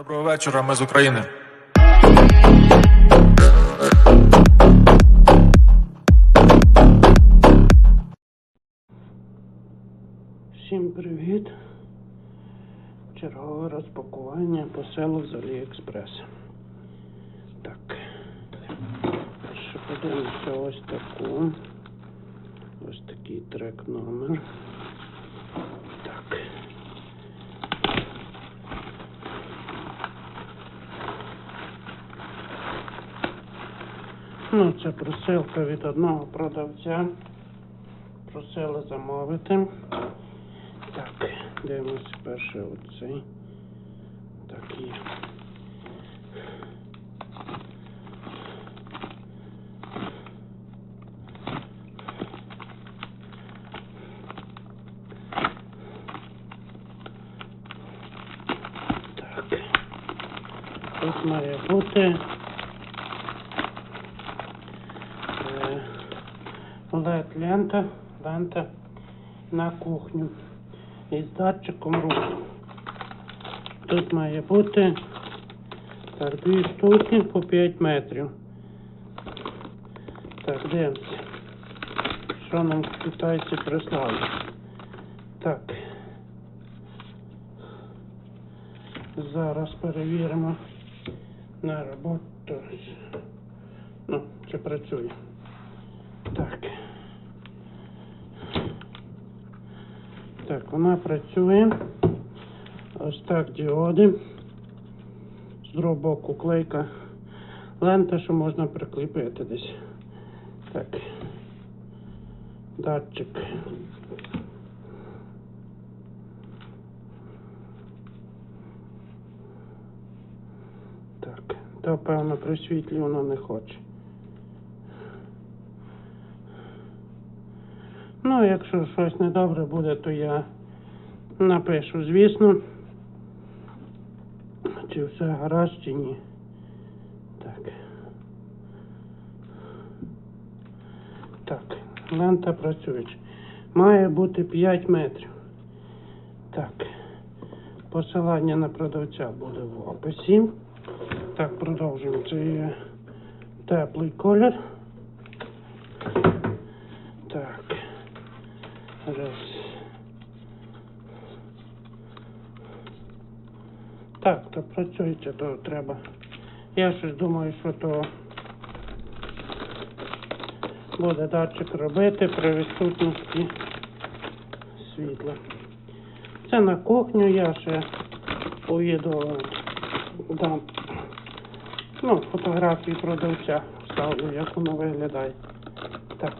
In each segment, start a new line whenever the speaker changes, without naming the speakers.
Доброго вечора, ми з України.
Всім привіт! Чергове розпакування посилок з Аліекспрес. Так. Подивимося ось таку. Ось такий трек номер. Так. Ну, це просилка від одного продавця. Просили замовити. Так, дивимося перше оцей. Так є. Так. Тут має бути е, LED-лента, лента на кухню із датчиком руху. Тут має бути так, дві штуки по 5 метрів. Так, дивимося. Що нам китайці прислали? Так. Зараз перевіримо на роботу. Ну, чи працює. Так. Так, вона працює. Ось так діоди. З другого боку клейка лента, що можна прикріпити десь. Так. Датчик. Так, то певно при світлі воно не хоче. Ну, якщо щось недобре буде, то я напишу, звісно. Чи все гаразд, чи ні. Так. Так, лента працююча. Має бути 5 метрів. Так. Посилання на продавця буде в описі. Так, продовжуємо. Це є теплий колір. Так. Раз. Так, то працюється, то треба. Я щось думаю, що то буде датчик робити при відсутності світла. Це на кухню я ще у відео дам ну, фотографії продавця вставлю, як воно виглядає. Так.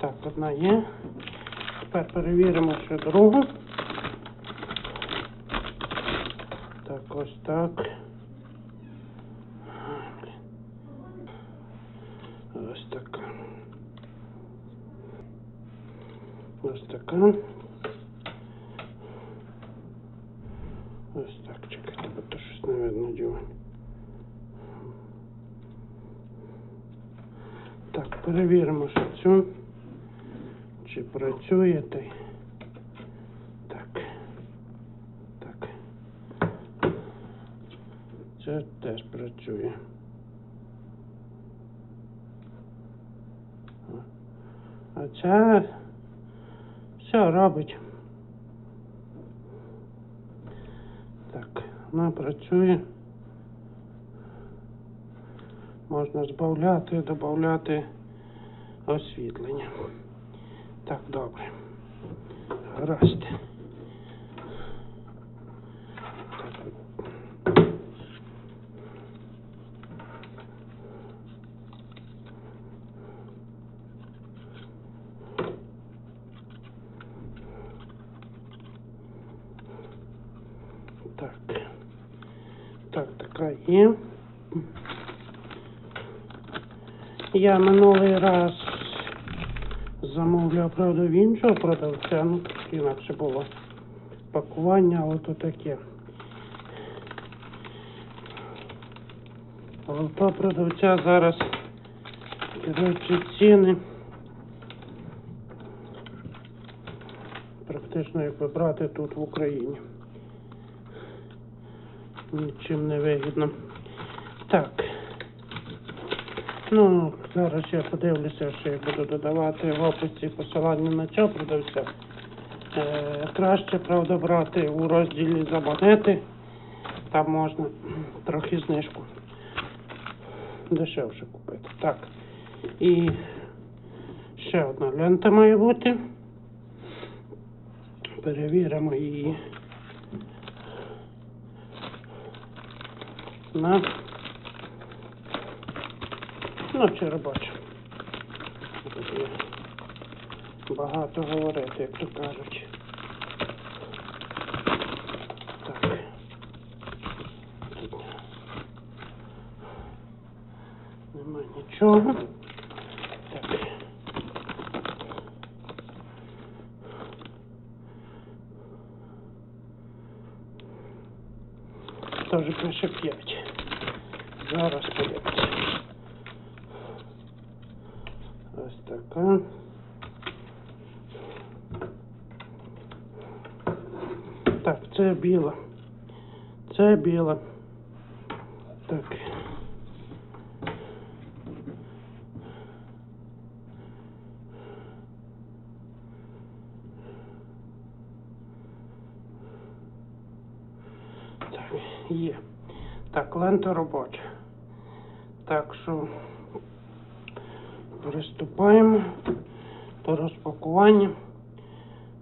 Так, одна є. Тепер перевіримо ще другу. Так, ось так. Ось така. Ось така. Ось так, чекайте, бо то щось не видно дівань. Так, перевіримо ще цю. Чи працює той? Так. Так. Це теж працює. А це все робить. Так, вона працює. Можна збавляти, додати освітлення. Так, добре. Гаразд. Так. Так. Так, така є. Я минулий раз замовляв, правда, в іншого продавця, ну інакше було пакування, от таке. А продавця зараз, коротше, ціни. Практично як брати тут в Україні. нічим не вигідно. Так. Ну, зараз я подивлюся, що я буду додавати в описі посилання на цього продавця. Е, краще, правда, брати у розділі за монети. Там можна трохи знижку дешевше купити. Так. І ще одна лента має бути. Перевіримо її. На. Ну, чи робоча. Багато говорити, як то кажуть. Так. Нема нічого. Так. Теж пише 5. Зараз подивимося. Ось така. Так, це біла. Це біла. Так. Так, є. Так, лента робоча. Так що приступаємо до розпакування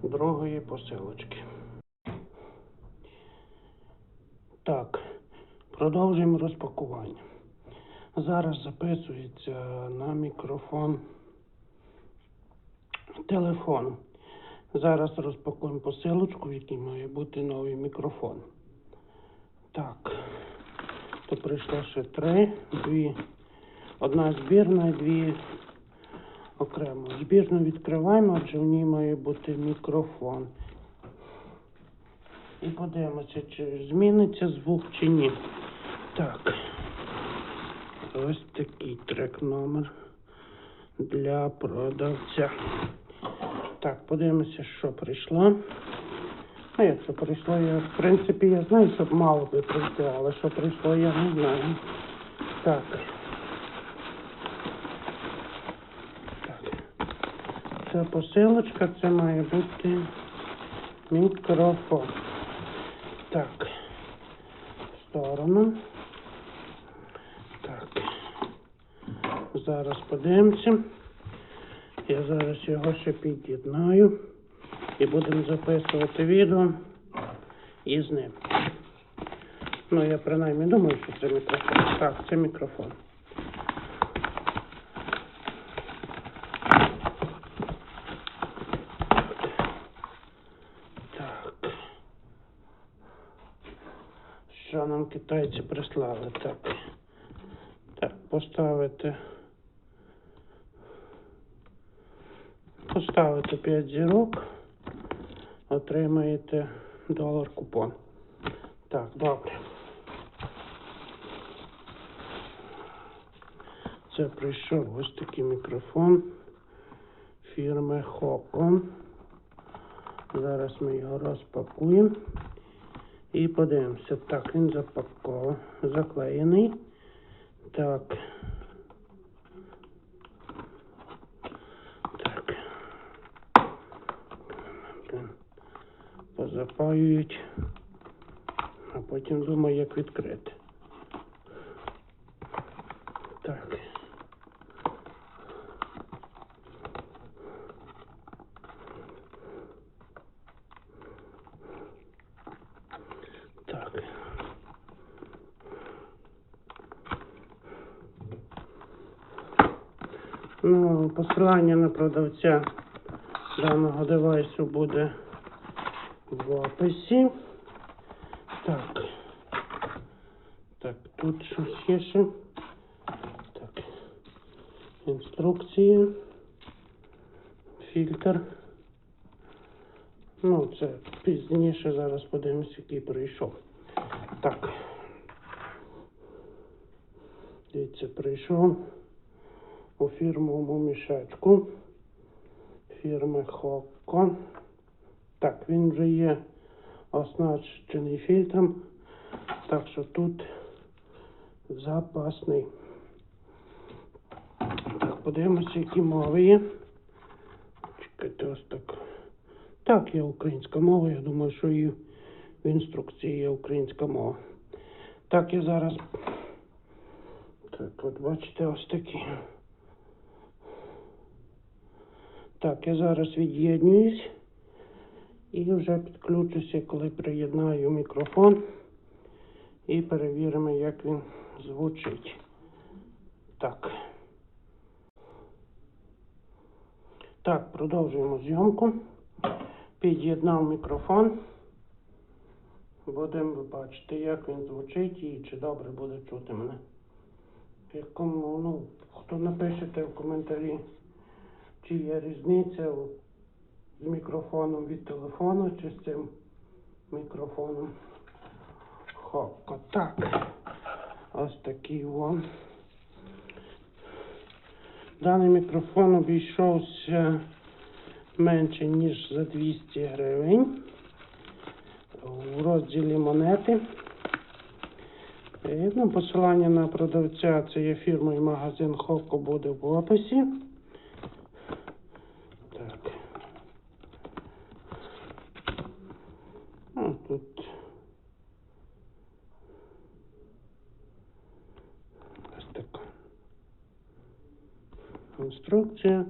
другої посилочки. Так, продовжуємо розпакування. Зараз записується на мікрофон телефон. Зараз розпакуємо посилочку, в якій має бути новий мікрофон. Так, то прийшло ще три, дві. Одна збірна дві окремо. Збірну відкриваємо, адже в ній має бути мікрофон. І подивимося, чи зміниться звук чи ні. Так. Ось такий трек номер для продавця. Так, подивимося, що прийшло. Ну, якщо прийшло, я в принципі я знаю, що мало би прийти, але що прийшло, я не знаю. Так. Так. Це посилочка, це має бути мікрофон. Так. В сторону. Так. Зараз подивимося. Я зараз його ще під'єднаю і будемо записувати відео із ним. Ну, я принаймні думаю, що це мікрофон. Так, це мікрофон. Так. Що нам китайці прислали? Так. Так, поставити. Поставите 5 зірок, отримаєте долар купон. Так, добре. Це прийшов ось такий мікрофон фірми Hokon. Зараз ми його розпакуємо і подивимося. Так, він запакований, заклеєний. Так. Так. Позапаюють, а потім думаю, як відкрити. Так. Так. Ну, посилання на продавця даного девайсу буде в описі. Так. Так, тут щось є ще. Так. Інструкції. Фільтр. Ну, це пізніше зараз подивимось, який прийшов. Так. Дивіться, прийшов фірмовому мішечку фірми Хокко. Так, він вже є оснащений фільтром. Так що тут запасний. Так, подивимося, які мови є. Чекайте, ось так. Так, є українська мова. Я думаю, що і в інструкції є українська мова. Так, я зараз. Так, от бачите, ось такі. Так, я зараз від'єднуюсь і вже підключуся, коли приєднаю мікрофон і перевіримо, як він звучить. Так. Так, продовжуємо зйомку. Під'єднав мікрофон. Будемо бачити, як він звучить і чи добре буде чути мене. Якому, ну, хто напишете в коментарі, чи є різниця з мікрофоном від телефону, чи з цим мікрофоном. Хопка. Так. Ось такий вон. Даний мікрофон обійшовся менше, ніж за 200 гривень. У розділі монети. Е, Ну, посилання на продавця це є фірма і магазин Хоко буде в описі. Так. Ну, тут. Ось така. Інструкція.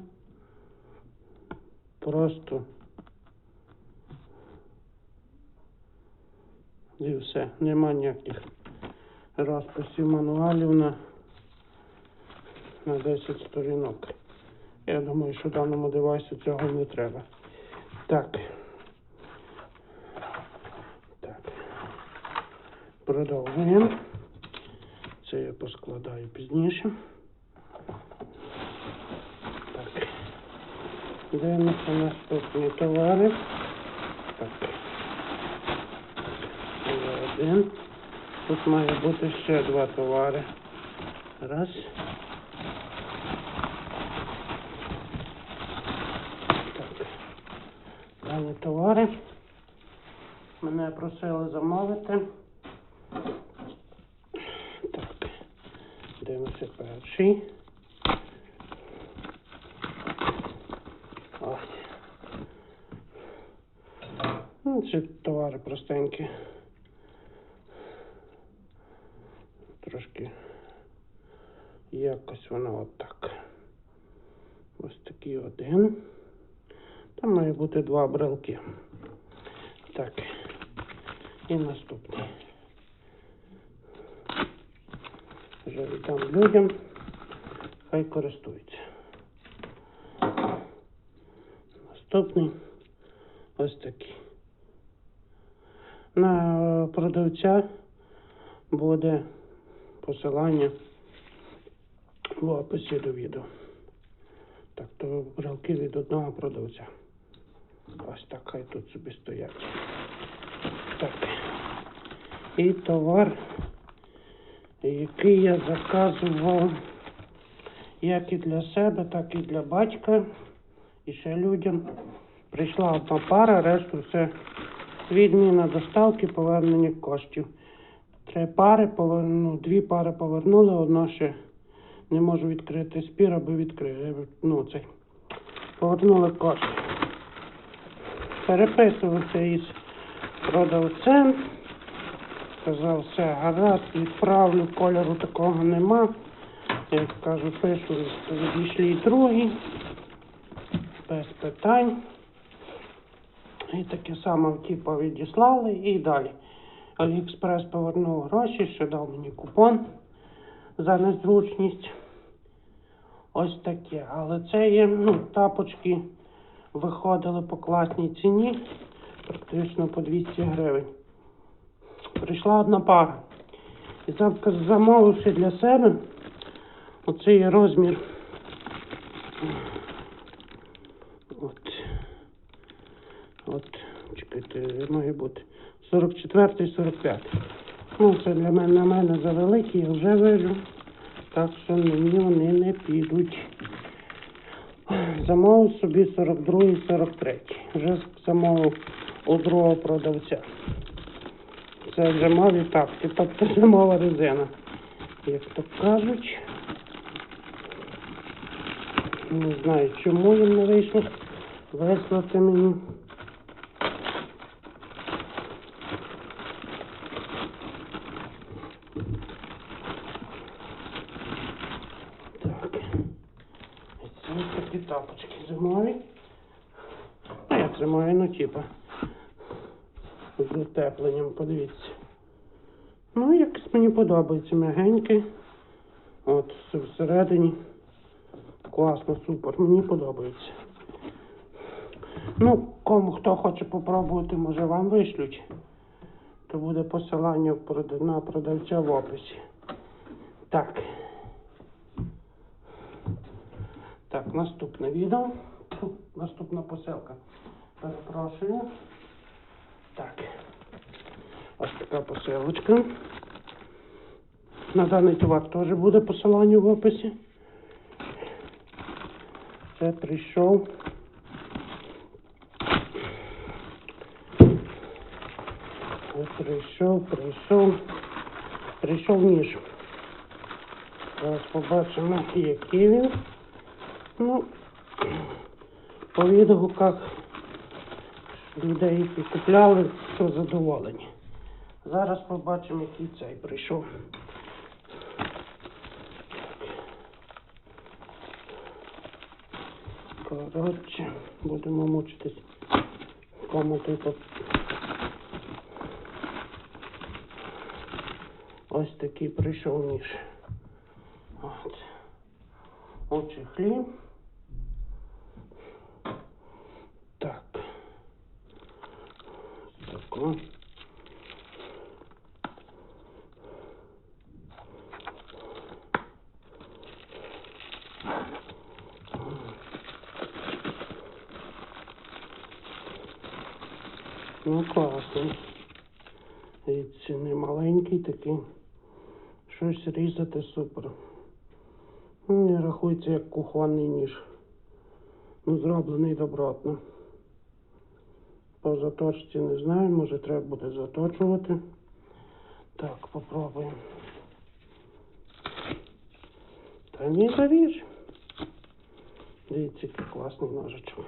Просто. І все. Нема ніяких розписів мануалів на, на 10 сторінок. Я думаю, що даному девайсу цього не треба. Так. Так. Продовжуємо. Це я поскладаю пізніше. Так. Дивимося наступні товари. Так. Один. Тут має бути ще два товари. Раз. Так. Дані товари. Мене просили замовити. Так. Дивимося перший. Ось. Ну, ці товари простенькі. Трошки якось воно отак. Ось такий один. Там має бути два брелки. Так. І наступний. Вже віддам людям. Хай користуються. Наступний ось такий. На продавця буде посилання в описі до відео. Так, то брелки від одного продавця. Ось так хай тут собі стоять. Так. І товар, який я заказував як і для себе, так і для батька, і ще людям. Прийшла одна пара, решту все відміна доставки, повернення коштів. Три пари повер... ну, дві пари повернули, одна ще не можу відкрити спір, аби відкрили. Ну, цей. Повернули кошти. Переписувався із продавцем. Сказав, все гаразд, відправлю, кольору такого нема. Як кажу, пишу, відійшлі другі. Без питань. І таке саме типу відіслали і далі. Аліекспрес повернув гроші, ще дав мені купон за незручність. Ось таке. Але це є, ну, тапочки виходили по класній ціні, практично по 200 гривень. Прийшла одна пара. І замовивши для себе, оцей розмір. От. От, чекайте, має бути 44 45. Ну, це для мене на мене завеликі, я вже вижу. Так що мені вони не підуть. Замовив собі 42 і 43. Вже замовив у другого продавця. Це зимові тапки, тобто зимова резина. Як то кажуть. Не знаю, чому їм не вийшло вислати мені. Так. Ось Це ось такі тапочки зимові. Ну, як зимові, ну типа. З утепленням, подивіться. Ну, якось мені подобається м'ягенькі. От, все всередині. Класно, супер, мені подобається. Ну, кому хто хоче попробувати, може вам вишлють. То буде посилання на продавця в описі. Так. Так, наступне відео. Наступна посилка. Перепрошую. Так. Ось така посилочка. На даний товар теж буде посилання в описі. Це прийшов. Прийшов, прийшов. Прийшов ніж. Зараз побачимо, який він. Ну, по відгуках людей, які купляли, то задоволені. Зараз побачимо, який цей прийшов. Коротше, будемо мучитись. Кому тут ось такий прийшов ніж. От. У чехлі. Так. Тако. Ну, класно. Дивіться, не маленький такий. Щось різати супер. Ну, рахується як кухонний ніж. Ну, зроблений добротно. По заточці не знаю, може треба буде заточувати. Так, попробуємо. Та ні, заріж. Дивіться, який класний ножичок.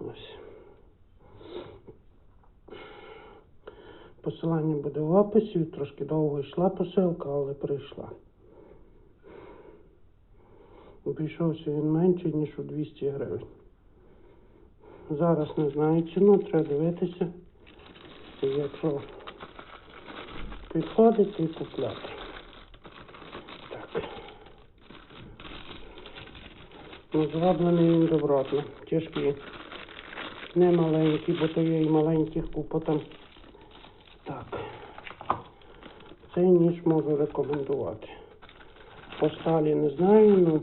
Ось. Посилання буде в описі. Трошки довго йшла посилка, але прийшла. Обійшовся він менше, ніж у 200 гривень. Зараз не знаю ціну, треба дивитися. Якщо підходить, й купляти. Так. Ну, зроблений він добротно. Тяжкий. Не маленький, бо то є і маленьких купа там. Так. Цей ніж можу рекомендувати. По сталі не знаю, ну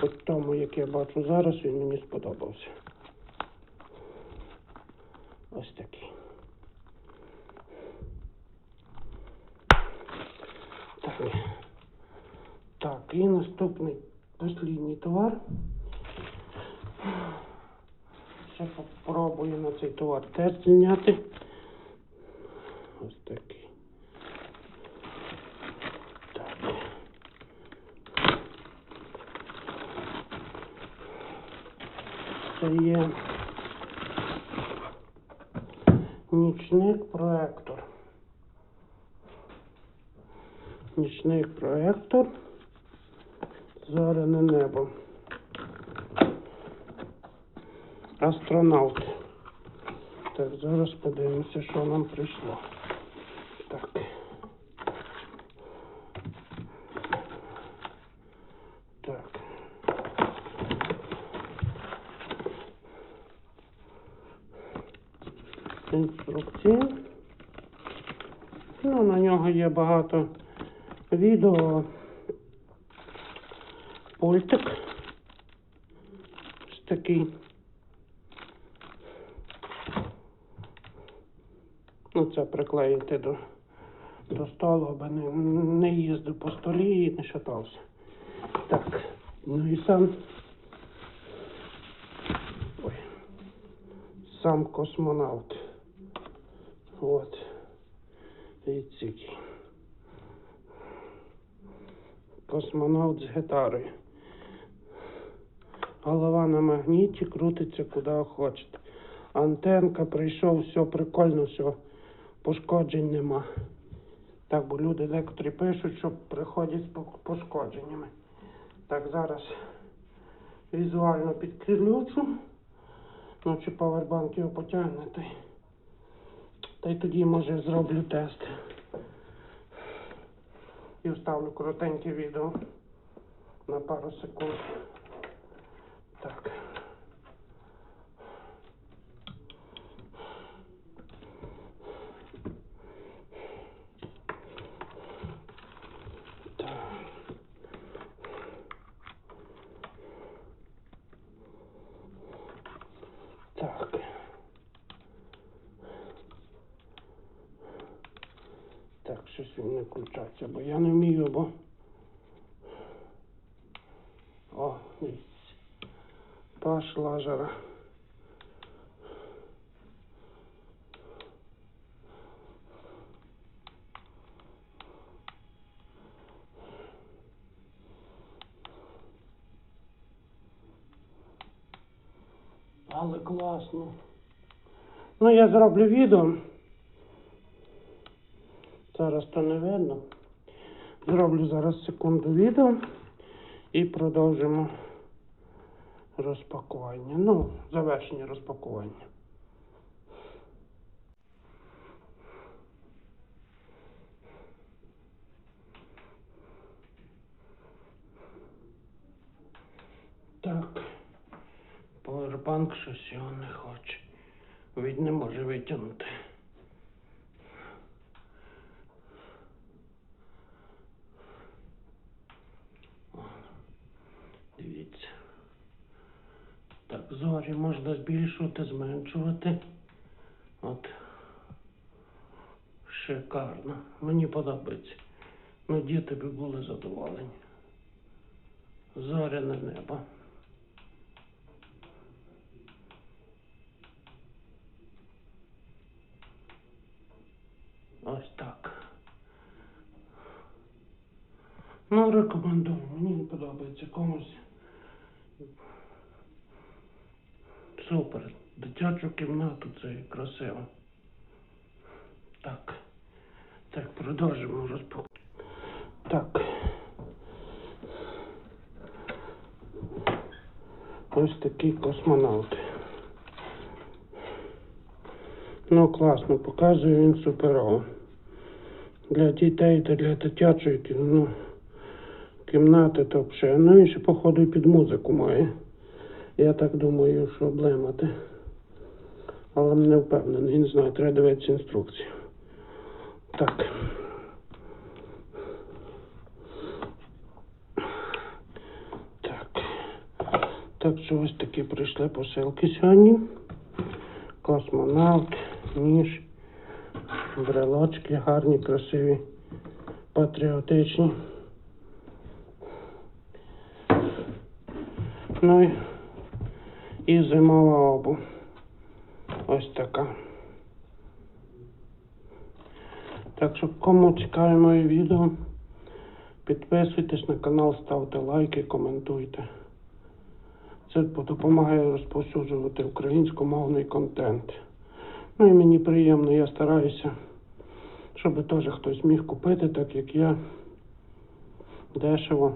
по тому, як я бачу зараз, він мені сподобався. Ось такий. Так. Так, і наступний послідній товар. Ще попробую на цей товар теж зняти. Ось такий. Так. Це є нічник проектор. Нічний проектор. Зоряне небо. Астронавт. Так, зараз подивимося, що нам прийшло. Так. Інструкції. Ну, на нього є багато відео. Пультик. Ось такий. Ну, це приклеїти до, до столу, аби не, не їздив по столі і не шатався. Так, ну і сам. Ой. Сам космонавт. От. Дивіться який. Космонавт з гітарою. Голова на магніті крутиться куди хочете. Антенка прийшов, все прикольно, все. Пошкоджень нема. Так, бо люди декотрі пишуть, що приходять з пошкодженнями. Так, зараз візуально підключу. Ну, чи павербанк його потягне, та й, тоді, може, зроблю тест. І вставлю коротеньке відео на пару секунд. Так. Так. Так, не включається, бо я не вмію, бо. О, дивіться. Пошла жара. Але класно. Ну, я зроблю відео. Зараз то не видно. Зроблю зараз секунду відео і продовжимо розпакування. Ну, завершення розпакування. Так. Powerbank щось його не хоче. Від не може витягнути. О, Дивіться. Так, зорі можна збільшувати, зменшувати. От. Шикарно. Мені подобається. Ну, діти би були задоволені. Зоряне небо. Ось так. Ну, рекомендую. Мені подобається комусь. Супер. Дитячу кімнату це красиво. Так. Так, продовжимо розпак. Так. Ось такий космонавт. Ну, класно, показує він суперово. Для дітей та для дитячої ну, кімнати то взагалі. Ну, він ще, походу, і під музику має. Я так думаю, що облемати. Але не впевнений, не знаю, треба дивитися інструкцію. Так. Так. Так що ось такі прийшли посилки сьогодні. Космонавт, ніж, брелочки гарні, красиві, патріотичні. Ну і, і зимова обув. Ось така. Так що кому цікаве моє відео, підписуйтесь на канал, ставте лайки, коментуйте. Це допомагає розповсюджувати українськомовний контент. Ну і мені приємно, я стараюся, щоб теж хтось міг купити, так як я дешево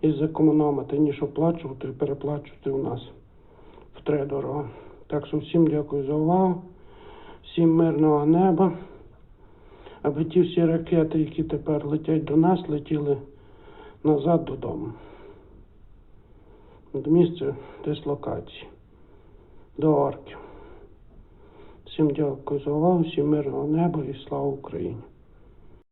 і зекономити, ніж оплачувати і переплачувати у нас втридорого. Так що всім дякую за увагу, всім мирного неба, аби ті всі ракети, які тепер летять до нас, летіли назад додому до місця дислокації, до орків. Всім дякую за увагу, всім мирного неба і слава Україні!